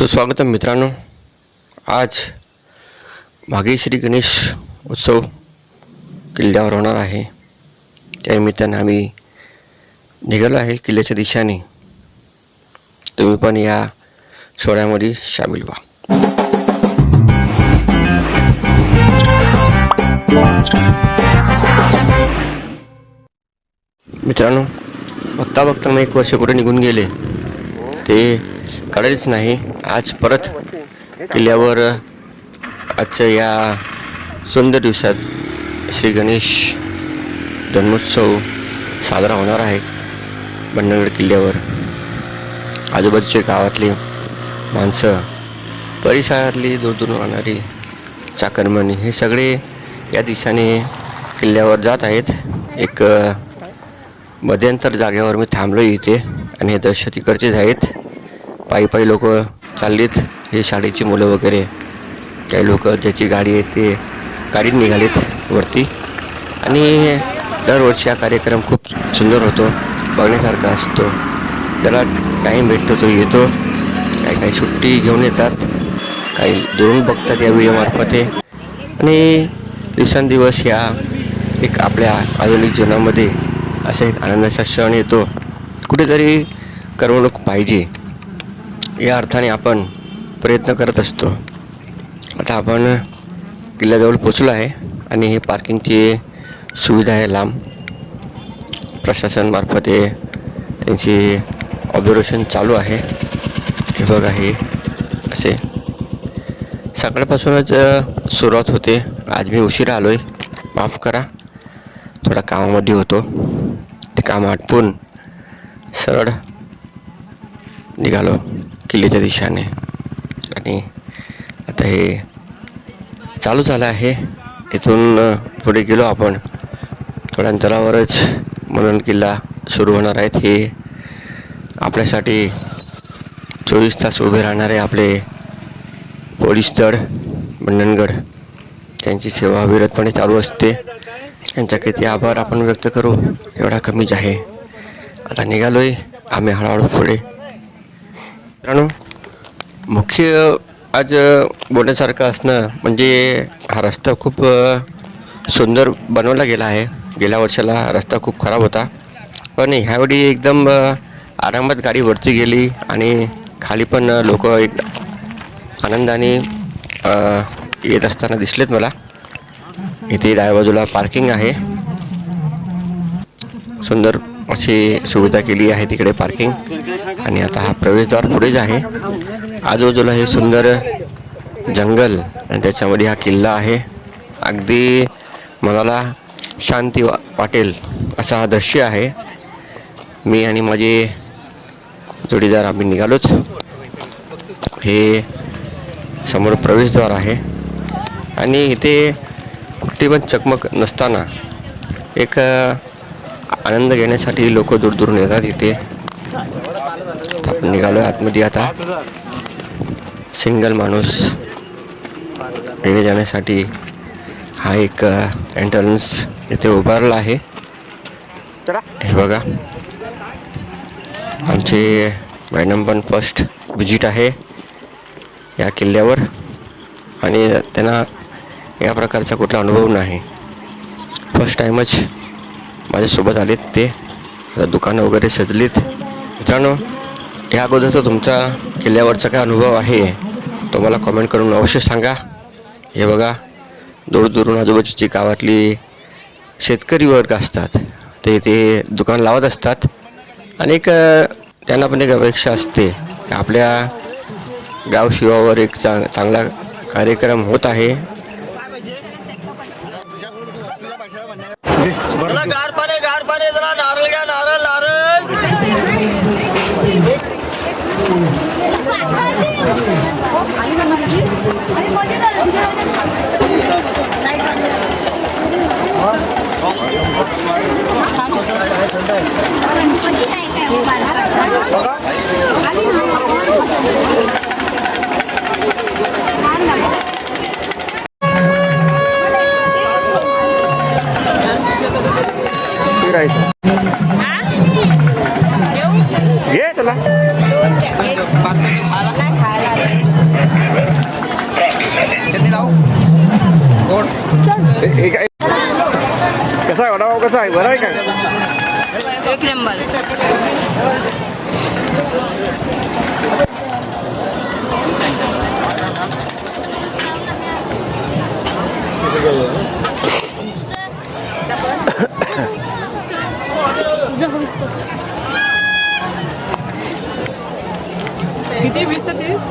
सुस्वागतम मित्रांनो आज भाग्यश्री गणेश उत्सव किल्ल्यावर होणार आहे. त्यानिमित्तानं आम्ही निघालो आहे किल्ल्याच्या दिशेने. तुम्ही पण या सोहळ्यामध्ये सामील व्हा. मित्रांनो बघता बघता मग एक वर्ष कुठे निघून गेले? ते कळलेच नाही. आज परत किल्ल्यावर आजच्या या सुंदर दिवसात श्री गणेश जन्मोत्सव साजरा होणार आहे. बंडगड किल्ल्यावर. आजूबाजूचे गावातली माणसं परिसरातली दूरदूरून राहणारी चाकरमणी हे सगळे या दिशाने किल्ल्यावर जात आहेत. एक मध्यंतर जागेवर मी थांबलो इथे आणि हे दृश्य तिकडचेच आहेत. पायी पायी लोक चाललीत. हे शाळेची मुलं वगैरे काही लोक ज्याची गाडी आहे ते गाडीत निघालीत वरती. आणि दरवर्षी हा कार्यक्रम खूप सुंदर होतो बघण्यासारखा असतो. त्याला टाईम भेटतो तो येतो. काही काही सुट्टी घेऊन येतात. काही दुरून बघतात या व्हिडिओमार्फत हे. आणि दिवसेंदिवस या एक आपल्या आधुनिक जीवनामध्ये असा एक आनंदाचा क्षण येतो. कुठेतरी करमणूक पाहिजे. या अर्थाने आपण प्रयत्न करत असतो. आता आपण किल्ल्याजवळ पोचलो आहे आणि हे पार्किंगची सुविधा आहे लांब. प्रशासनमार्फत हे त्यांची ऑब्झर्वेशन चालू आहे. हे बघा हे असे. सकाळपासूनच सुरुवात होते. आज मी उशिरा आलो आहे माफ करा. थोडा कामामध्ये होतो. ते काम आटपून सरळ निघालो. किल्ल्याच्या दिशेने. आणि आता हे चालू झालं आहे. इथून पुढे गेलो आपण. थोड्या अंतरावरच म्हणून किल्ला सुरू होणार आहेत. हे आपल्यासाठी चोवीस तास उभे राहणारे आपले पोलीस दळ मंडणगड त्यांची सेवा अविरतपणे चालू असते. यांचा किती आभार आपण व्यक्त करू. एवढा कमीच आहे आता निघालोय. आम्ही हळूहळू पुढे मित्रांनो मुख्य आज बोलण्यासारखं असणं म्हणजे हा रस्ता खूप सुंदर बनवला गेला आहे. गेल्या वर्षाला रस्ता खूप खराब होता. पण ह्यावेळी एकदम आरामात गाडी वरती गेली आणि खाली पण लोक एक आनंदाने येत असताना दिसलेत मला. इथे डाव्या बाजूला पार्किंग आहे. सुंदर अशी सुविधा केली आहे तिकडे पार्किंग. आणि आता हा प्रवेशद्वार पुढेच आहे. आजूबाजूला हे सुंदर जंगल आणि त्याच्यामध्ये हा किल्ला आहे. अगदी मनाला शांती वा वाटेल असा हा दृश्य आहे. मी आणि माझे जोडीदार आम्ही निघालोच. हे समोर प्रवेशद्वार आहे. आणि इथे कुठली पण चकमक नसताना एक आनंद घेण्यासाठी लोक दूरदूरून येतात इथे. आपण निघालो आतमध्ये आता. सिंगल माणूस येणे जाण्यासाठी हा एक एंट्रन्स इथे उभारला आहे. हे बघा. आमचे मॅडम पण फर्स्ट विजिट आहे या किल्ल्यावर आणि त्यांना या प्रकारचा कुठला अनुभव नाही. फर्स्ट टाईमच माझ्यासोबत आलेत ते. दुकानं वगैरे सजलीत. मित्रांनो या अगोदरचा तुमचा किल्ल्यावरचा काय अनुभव आहे तो मला कमेंट करून अवश्य सांगा. हे बघा दूरदूरून आजूबाजूची गावातली शेतकरी वर्ग असतात. ते ते दुकान लावत असतात. आणि एक त्यांना पण एक अपेक्षा असते की आपल्या गावशिवावर एक चांग चांगला कार्यक्रम होत आहे. चला गार पाने गार पाने चला नारळ घ्या नारळ नारळ. किती वीस ते तीस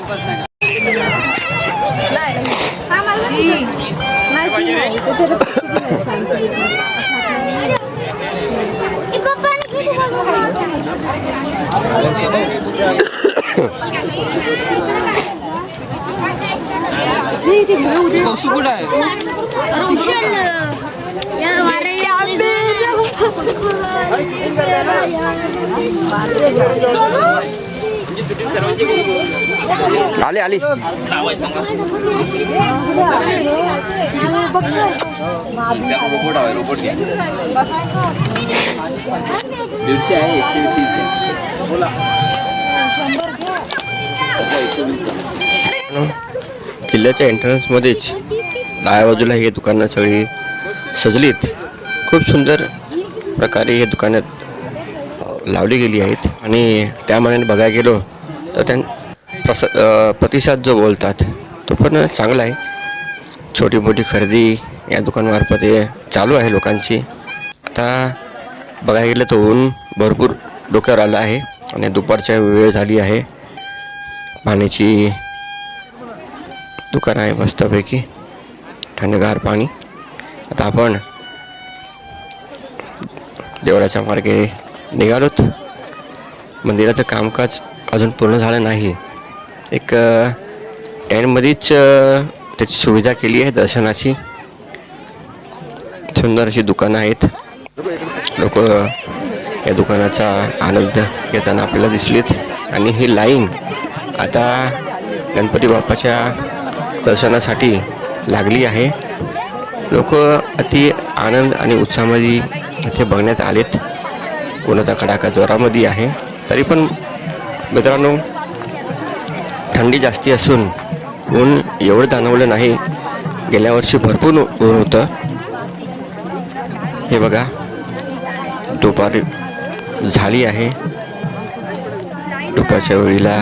कौशिक कुठं आहे यार हमारे आली आली रोबोट आहे रोबोट घ्या दीडशे आहे एकशे तीस द्या बोला. किल्ल्याच्या एंट्रन्समध्येच डाव्या बाजूला हे दुकानं सगळी सजलीत. खूप सुंदर प्रकारे हे दुकानात लावली गेली आहेत. आणि त्या मनाने बघायला गेलो तर त्यां प्रस प्रतिसाद जो बोलतात तो पण चांगला आहे. छोटी मोठी खरेदी या दुकानामार्फत हे चालू आहे लोकांची. आता बघायला गेलं तर ऊन भरपूर डोक्यावर आलं आहे आणि दुपारच्या वेळ झाली आहे. पाण्याची दुकान आहे मस्तपैकी. थंडगार पाणी. आता आपण देवळाच्या मार्गे निघालोत. मंदिराचं कामकाज अजून पूर्ण झालं नाही. एक अ, टेंटमध्येच त्याची सुविधा केली आहे दर्शनाची. सुंदर अशी दुकानं आहेत. लोक या दुकानाचा आनंद घेताना आपल्याला दिसलीत. आणि ही लाईन आता गणपती बाप्पाच्या दर्शनासाठी लागली आहे. लोक अति आनंद आणि उत्साहामध्ये इथे बघण्यात आलेत. कोणाचा कडाका जोरामध्ये आहे. तरी पण मित्रांनो थंडी जास्ती असून ऊन एवढं जाणवलं नाही. गेल्या वर्षी भरपूर ऊन होतं. हे बघा. दुपार झाली आहे. दुपारच्या वेळेला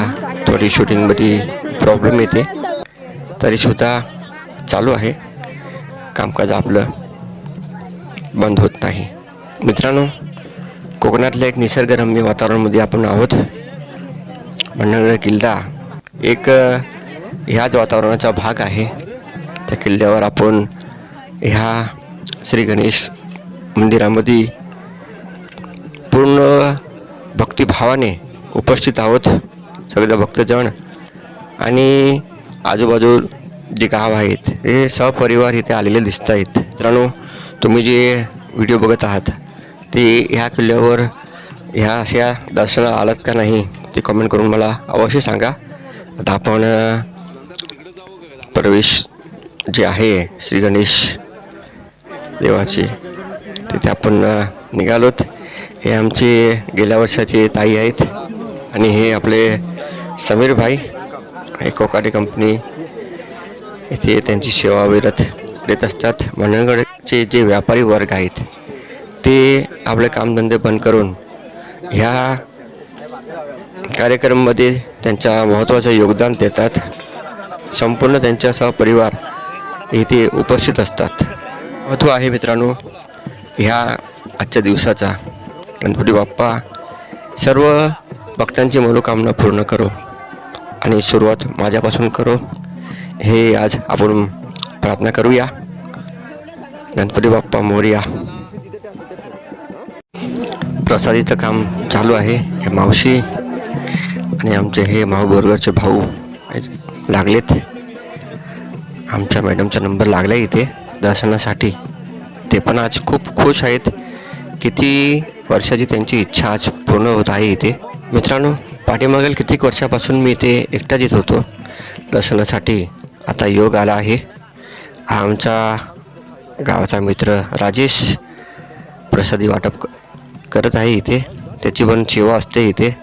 थोडी शूटिंगमध्ये प्रॉब्लेम येते. तरीसुद्धा चालू आहे. कामकाज आपलं बंद होत नाही. मित्रांनो कोकणातल्या एक निसर्गरम्य वातावरणामध्ये आपण आहोत. भंडारगड किल्ला एक ह्याच वातावरणाचा भाग आहे. त्या किल्ल्यावर आपण ह्या श्री गणेश मंदिरामध्ये पूर्ण भक्तिभावाने उपस्थित आहोत सगळे भक्तजण. आणि आजूबाजू जे गाव आहेत हे सपरिवार इथे आलेले दिसत आहेत. मित्रांनो तुम्ही जे व्हिडिओ बघत आहात ते ह्या किल्ल्यावर ह्या अशा दर्शनाला आलात का नाही ते कमेंट करून मला अवश्य सांगा. आता आपण प्रवेश जे आहे श्री गणेश देवाचे तिथे आपण निघालोत. हे आमचे गेल्या वर्षाचे ताई आहेत. आणि हे आपले समीर भाई कोकाटे कंपनी इथे त्यांची सेवा विरत देत असतात. मंडळगडचे जे व्यापारी वर्ग आहेत ते आपले कामधंदे बंद करून ह्या कार्यक्रममध्ये त्यांच्या महत्त्वाचं योगदान देतात. संपूर्ण त्यांच्या सहपरिवार इथे उपस्थित असतात. महत्त्व आहे मित्रांनो ह्या आजच्या दिवसाचा गणपती बाप्पा सर्व भक्तांची मनोकामना पूर्ण करो आणि सुरुवात माझ्यापासून करो. हे आज आपण प्रार्थना करूया. गणपती बाप्पा मोरया. प्रसादीचं काम चालू आहे. हे मावशी आणि आमचे हे माऊबरोबरचे भाऊ लागलेत. आमच्या मॅडमचा नंबर लागला इथे. दर्शनासाठी. ते पण आज खूप खुश आहेत. किती वर्षाची त्यांची इच्छा आज पूर्ण होत आहे इथे? मित्रांनो पाठीमागील कित्येक वर्षापासून मी इथे एकटाच येत होतो. दर्शनासाठी आता योग आला आहे. हा आमचा गावाचा मित्र राजेश प्रसादी वाटप करत आहे इथे. त्याची पण सेवा असते इथे.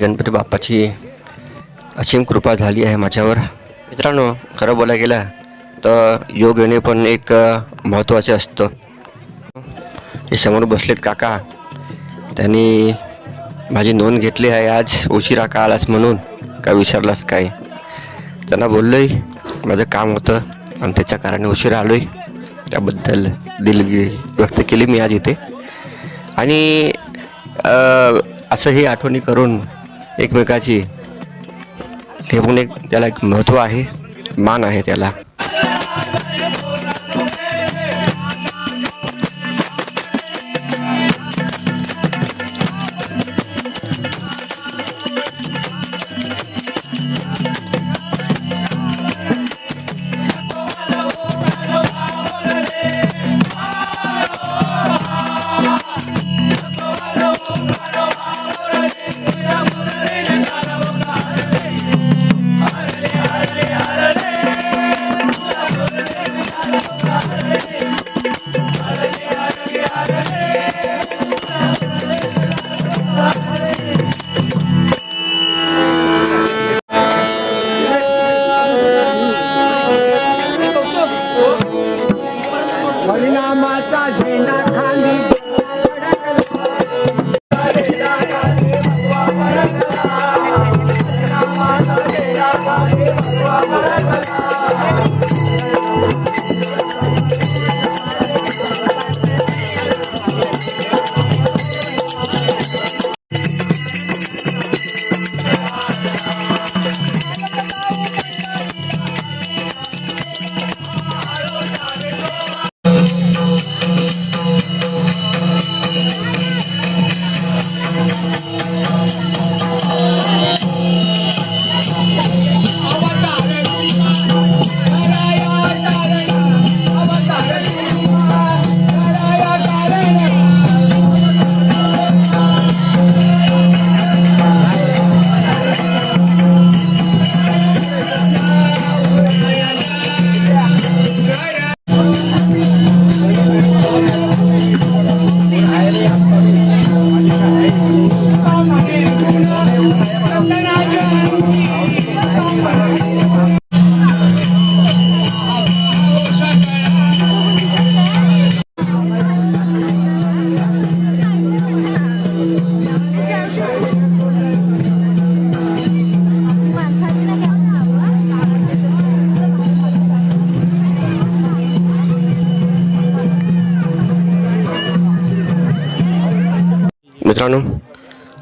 गणपती बाप्पाची असीम कृपा झाली आहे माझ्यावर. मित्रांनो खरं बोलायला गेलं तर योग येणे पण एक महत्त्वाचे असतं. हे समोर बसलेत काका. त्यांनी माझी नोंद घेतली आहे आज उशिरा का आलास म्हणून का विसरलास काय त्यांना बोललोय माझं काम होतं आणि त्याच्या कारणे उशिरा आलो आहे त्याबद्दल दिलगिरी व्यक्त केली मी आज इथे. आणि असं ही आठवणी करून एकमेकाची हे पण एक त्याला एक महत्त्व आहे मान आहे त्याला.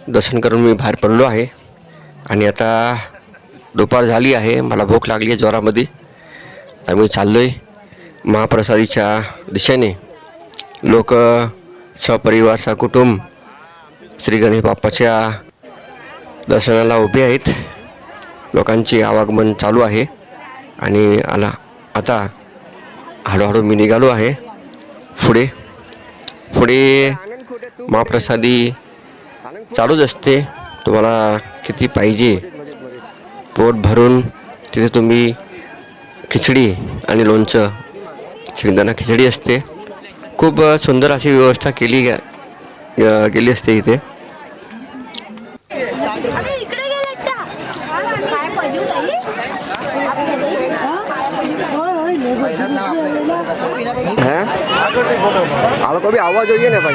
दर्शन करून मी बाहेर पडलो आहे. आणि आता दुपार झाली आहे. मला भूक लागली आहे जोरामध्ये. आता मी चाललो आहे महाप्रसादीच्या दिशेने. लोक सपरिवार सकुटुंब श्री गणेश बाप्पाच्या दर्शनाला उभे आहेत. लोकांचे आवागमन चालू आहे. आणि आला आता हळूहळू मी निघालो आहे. पुढे पुढे महाप्रसादी चालूच असते. तुम्हाला किती पाहिजे? पोट भरून तिथे तुम्ही खिचडी आणि लोणचं शेंगदाणा खिचडी असते. खूप सुंदर अशी व्यवस्था केली गेली असते इथे. हैं? आवाज होइए ना भाई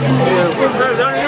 Yeah.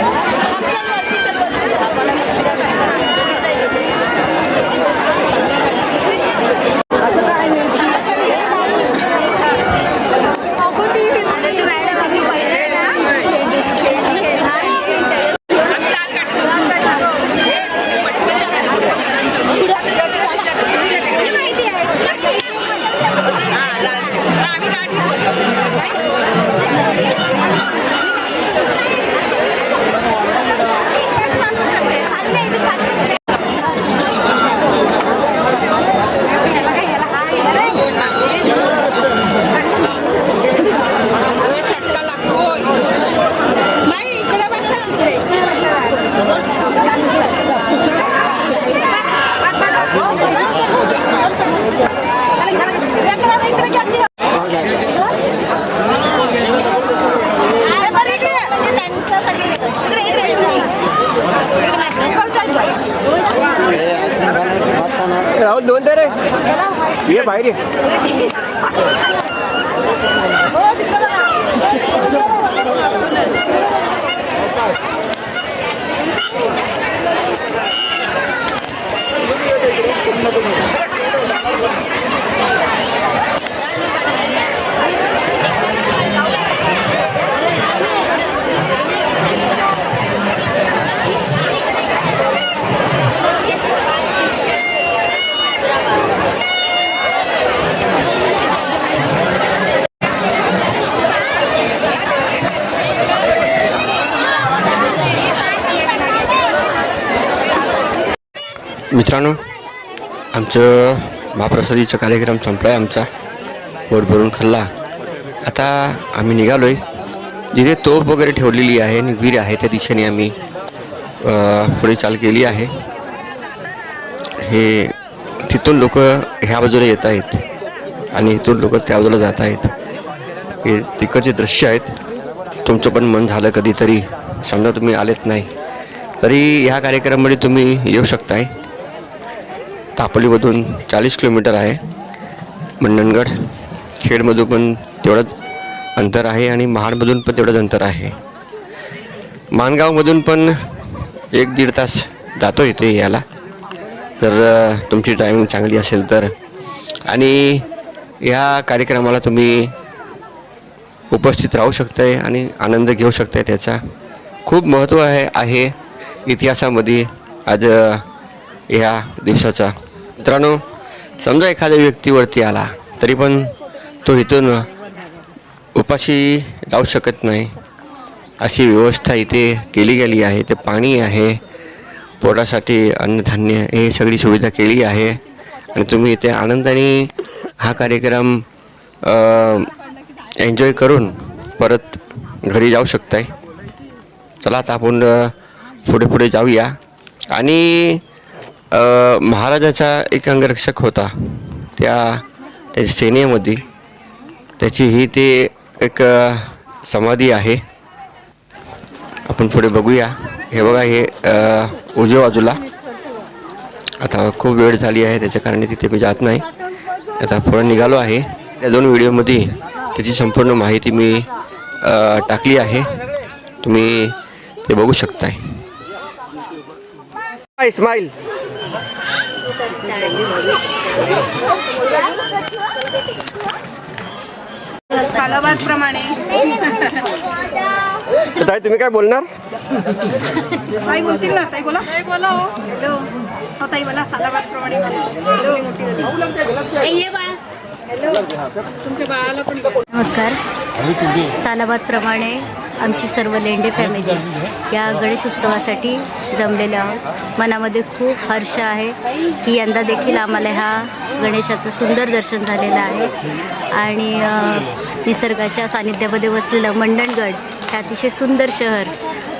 मित्रांनो आमचं महाप्रसादीचा कार्यक्रम संपला आहे आमचा. पोट भरून खाल्ला. आता आम्ही निघालो आहे जिथे तोफ वगैरे ठेवलेली आहे आणि वीर आहे त्या दिशेने आम्ही पुढे चाल केली आहे. हे तिथून लोक ह्या बाजूला येत आहेत आणि इथून लोक त्या बाजूला जात आहेत. हे तिकडचे दृश्य आहेत. तुमचं पण मन झालं कधीतरी समजा तुम्ही आलेत नाही तरी ह्या कार्यक्रमामध्ये तुम्ही येऊ शकताय. तापलीमधून चाळीस किलोमीटर आहे. मंडणगड खेडमधून पण तेवढंच अंतर आहे आणि महाडमधून पण तेवढंच अंतर आहे. माणगावमधून पण एक दीड तास जातो इथे याला तर तुमची ड्रायविंग चांगली असेल तर. आणि या कार्यक्रमाला तुम्ही उपस्थित राहू शकताय आणि आनंद घेऊ शकताय त्याचा. खूप महत्त्व आहे आहे इतिहासामध्ये आज ह्या दिवसाचा. मित्रांनो समजा एखाद्या व्यक्तीवरती आला तरी पण तो इथून उपाशी जाऊ शकत नाही. अशी व्यवस्था इथे केली गेली आहे. ते पाणी आहे. पोटासाठी अन्नधान्य हे सगळी सुविधा केली आहे. आणि तुम्ही इथे आनंदाने हा कार्यक्रम एन्जॉय करून परत घरी जाऊ शकताय. चला आता आपण पुढे पुढे जाऊया. आणि महाराजाचा एक अंगरक्षक होता. त्या त्याच्या सेनेमध्ये त्याची ही ते एक समाधी आहे. आपण पुढे बघूया. हे बघा हे उजव्या बाजूला. आता खूप वेळ झाली आहे त्याच्या कारणे तिथे मी जात नाही. आता पुढे निघालो आहे. या दोन व्हिडिओमध्ये त्याची संपूर्ण माहिती मी टाकली आहे. तुम्ही ते बघू शकताय. इस्माईल प्रमाणे ताई तुम्ही काय बोलणार? ताई बोलतील ना ताई बोला. ताई बोला हो हॅलो हो ताई बोला. सालाबाद प्रमाणे नमस्कार. सालाबादप्रमाणे आमची सर्व लेंडे फॅमिली या गणेश उत्सवासाठी जमलेलो आहोत. मनामध्ये खूप हर्ष आहे की यंदा देखील आम्हाला ह्या गणेशाचं सुंदर दर्शन झालेलं आहे. आणि निसर्गाच्या सानिध्यामध्ये वसलेलं मंडणगड हे अतिशय सुंदर शहर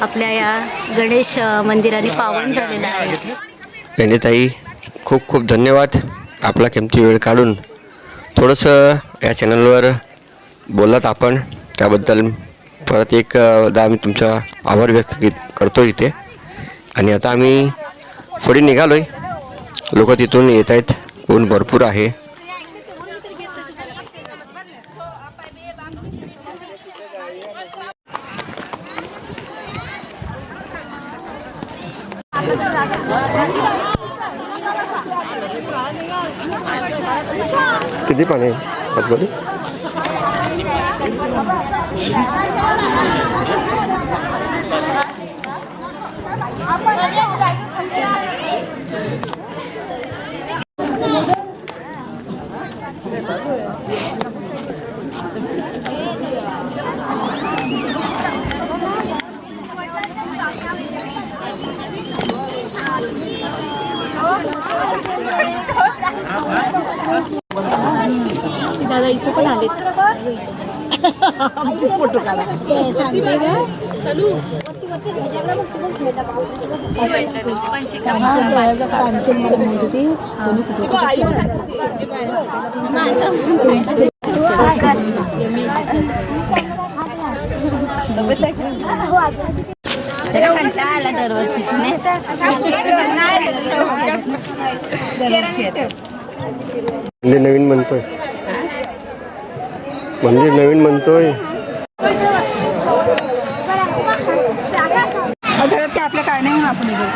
आपल्या या गणेश मंदिराने पावन झालेलं आहे. गणिताई खूप खूप धन्यवाद. आपला किमती वेळ काढून थोडंसं या चॅनलवर बोललात आपण. त्याबद्दल परत एक आम्ही तुमचा आभार व्यक्त करतो इथे. आणि आता आम्ही पुढे निघालो आहे लोक तिथून येत आहेत ऊन भरपूर आहे. किती पाणी आहे? आतमध्ये दादा इथे पण आलेत. ते सांगते का? कांचन मला म्हणत होती कोणी कुठे आला दरवर्षी नवीन म्हणतोय. मंदिर नवीन म्हणतोय आपल्या काय नाही आपण इथे.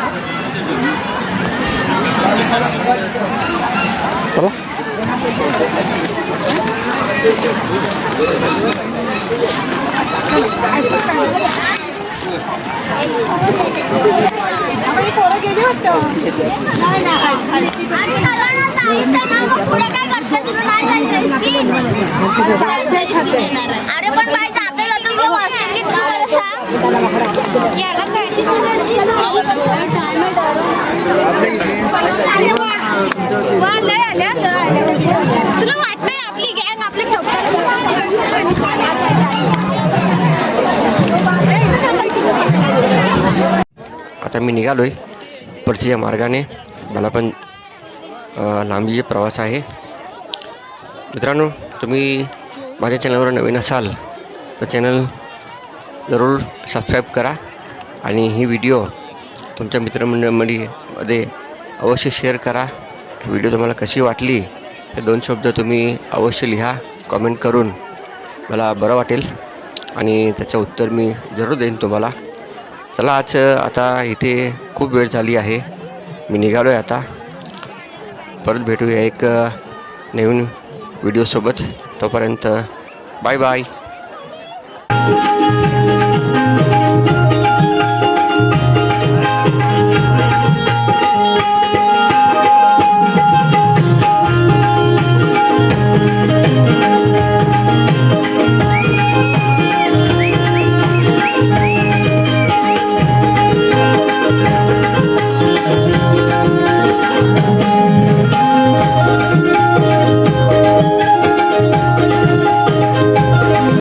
चला अरे पण बाई जाता जाता तुला हॉस्टेल घेतलं याला काय? तुला वाटतंय आपली गॅंग आपल्या आता मी निघालो आहे परतीच्या मार्गाने. मला पण लांबी प्रवास आहे. मित्रांनो तुम्ही माझ्या चॅनलवर नवीन असाल तर चॅनल जरूर सबस्क्राईब करा आणि ही व्हिडिओ तुमच्या मित्रमंडळमध्ये अवश्य शेअर करा. व्हिडिओ तुम्हाला कशी वाटली हे दोन शब्द तुम्ही अवश्य लिहा कमेंट करून. मला बरं वाटेल आणि त्याचं उत्तर मी जरूर देईन तुम्हाला. चला आज आता इथे खूप वेळ झाली आहे. मी निघालो आहे आता. परत भेटूया एक नवीन व्हिडिओसोबत तोपर्यंत बाय बाय